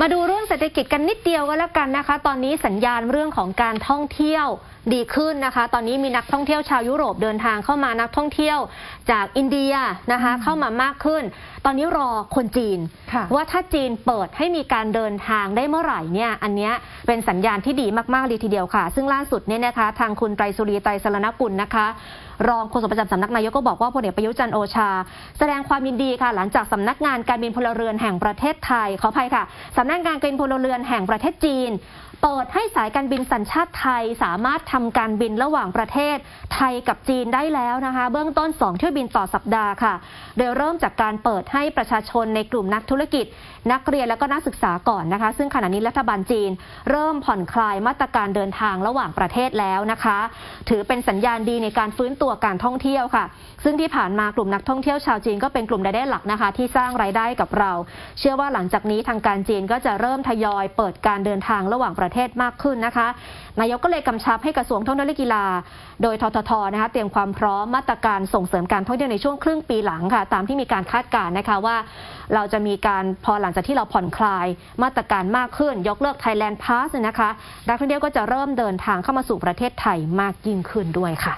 มาดูเรื่องเศรษฐกิจกันนิดเดียวก็แล้วกันนะคะ ตอนนี้สัญญาณเรื่องของการท่องเที่ยวดีขึ้นนะคะ ตอนนี้มีนักท่องเที่ยวชาวยุโรปเดินทางเข้ามานักท่องเที่ยวจากอินเดียนะคะ เข้ามามากขึ้น ตอนนี้รอคนจีนค่ะว่าถ้าจีนเปิดให้มีการเดินทางได้เมื่อไหร่เนี่ยอันเนี้ยเป็นสัญญาณที่ดีมากๆเลยทีเดียวค่ะ ซึ่งล่าสุดเนี่ยนะคะ ทางคุณไตรสุรีไตรสรณกุลนะคะ รองโฆษกประจำสำนักนายกก็บอกว่าพลเอกประยุทธ์จันทร์โอชา แสดงความยินดีค่ะ หลังจากสำนักงานการบินพลเรือนแห่งประเทศไทยขออภัยค่ะสำนักงานการบินพลเรือนแห่งประเทศจีน เปิดให้สายการบินสัญชาติไทยสามารถทำการบินระหว่างประเทศไทยกับจีนได้แล้วนะคะ เบื้องต้น 2 เที่ยวบินต่อสัปดาห์ค่ะ โดยเริ่มจากการเปิดให้ประชาชนในกลุ่มนักธุรกิจ นักเรียนและก็นักศึกษาก่อนนะคะ ซึ่งขณะนี้รัฐบาลจีน เริ่มผ่อนคลายมาตรการเดินทางระหว่างประเทศแล้วนะคะ ถือเป็นสัญญาณดีในการฟื้นตัวการท่องเที่ยวค่ะ ซึ่งที่ผ่านมากลุ่มนักท่องเที่ยวชาวจีนก็เป็นกลุ่มรายได้หลักนะคะ ที่สร้างรายได้กับเรา เชื่อว่าหลังจากนี้ทางการจีนก็จะเริ่มทยอยเปิดการเดินทางระหว่างประเทศมากขึ้นนะคะนายกก็เลยกำชับให้กระทรวงท่องเที่ยวและกีฬา โดยทททนะคะเตรียมความพร้อมมาตรการส่งเสริมการท่องเที่ยวในช่วงครึ่งปีหลังค่ะ ตามที่มีการคาดการณ์นะคะว่า เราจะมีการพอหลังจากที่เราผ่อนคลายมาตรการมากขึ้น ยกเลิก Thailand Pass เนี่ยนะคะนักท่องเที่ยวก็จะเริ่มเดินทางเข้ามาสู่ประเทศไทยมากยิ่งขึ้นด้วยค่ะ